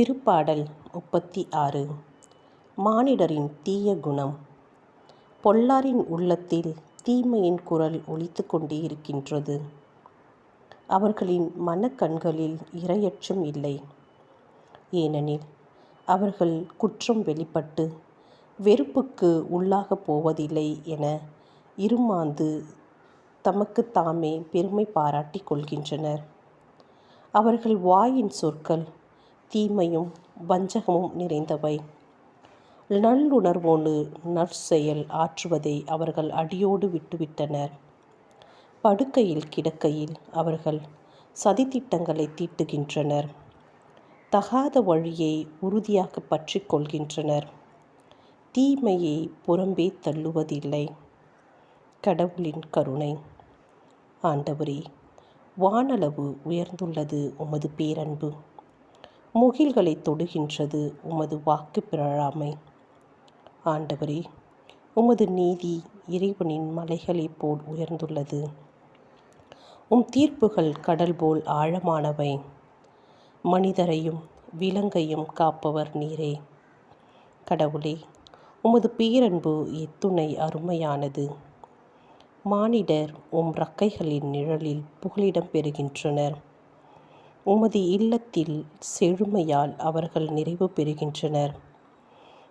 திருப்பாடல் முப்பத்தி ஆறு. மானிடரின் தீய குணம். பொல்லாரின் உள்ளத்தில் தீமையின் குரல் ஒழித்து கொண்டே இருக்கின்றது அவர்களின் மனக்கண்களில் இரையற்றம் இல்லை. ஏனெனில் அவர்கள் குற்றம் வெளிப்பட்டு வெறுப்புக்கு உள்ளாகப் போவதில்லை என இருமாந்து தமக்கு தாமே பெருமை பாராட்டிக் கொள்கின்றனர். அவர்கள் வாயின் சொற்கள் தீமையும் வஞ்சகமும் நிறைந்தவை. நல்லுணர்வோடு நற்செயல் ஆற்றுவதை அவர்கள் அடியோடு விட்டுவிட்டனர். படுக்கையில் கிடக்கையில் அவர்கள் சதித்திட்டங்களை தீட்டுகின்றனர். தகாத வழியை உறுதியாக பற்றி கொள்கின்றனர். தீமையை புறம்பே தள்ளுவதில்லை. கடவுளின் கருணை. ஆண்டவரே வானளவு உயர்ந்துள்ளது உமது பேரன்பு. முகில்களை தொடுகின்றது உமது வாக்கு பிறழாமை. ஆண்டவரே உமது நீதி இறைவனின் மலைகளைப் போல் உயர்ந்துள்ளது. உம் தீர்ப்புகள் கடல் போல் ஆழமானவை. மனிதரையும் விலங்கையும் காப்பவர் நீரே. கடவுளே உமது பேரன்பு எத்துணை அருமையானது. மானிடர் உம் ரக்கைகளின் நிழலில் புகலிடம் பெறுகின்றனர். உமது இல்லத்தில் செழுமையால் அவர்கள் நிறைவு பெறுகின்றனர்.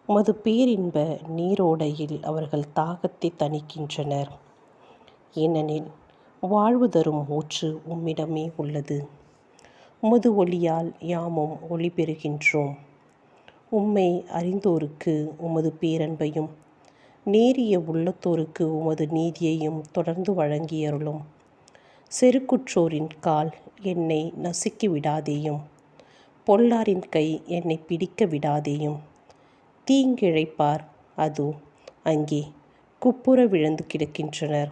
உமது பேரின்ப நீரோடையில் அவர்கள் தாகத்தை தணிக்கின்றனர். ஏனெனில் வாழ்வு தரும் ஊற்று உம்மிடமே உள்ளது. உமது ஒளியால் யாமும் ஒளி பெறுகின்றோம். உம்மை அறிந்தோருக்கு உமது பேரன்பையும் நேரிய உள்ளத்தோருக்கு உமது நீதியையும் தொடர்ந்து வழங்கியருளும். செருக்குற்றோரின் கால் என்னை நசுக்கி விடாதேயும் பொல்லாரின் கை என்னை பிடிக்க விடாதேயும். தீங்கிழைப்பார் அதோ அங்கே குப்புற விழுந்து கிடக்கின்றனர்.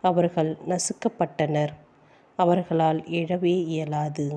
அவர்கள் நசுக்கப்பட்டனர். அவர்களால் எழவே இயலாது.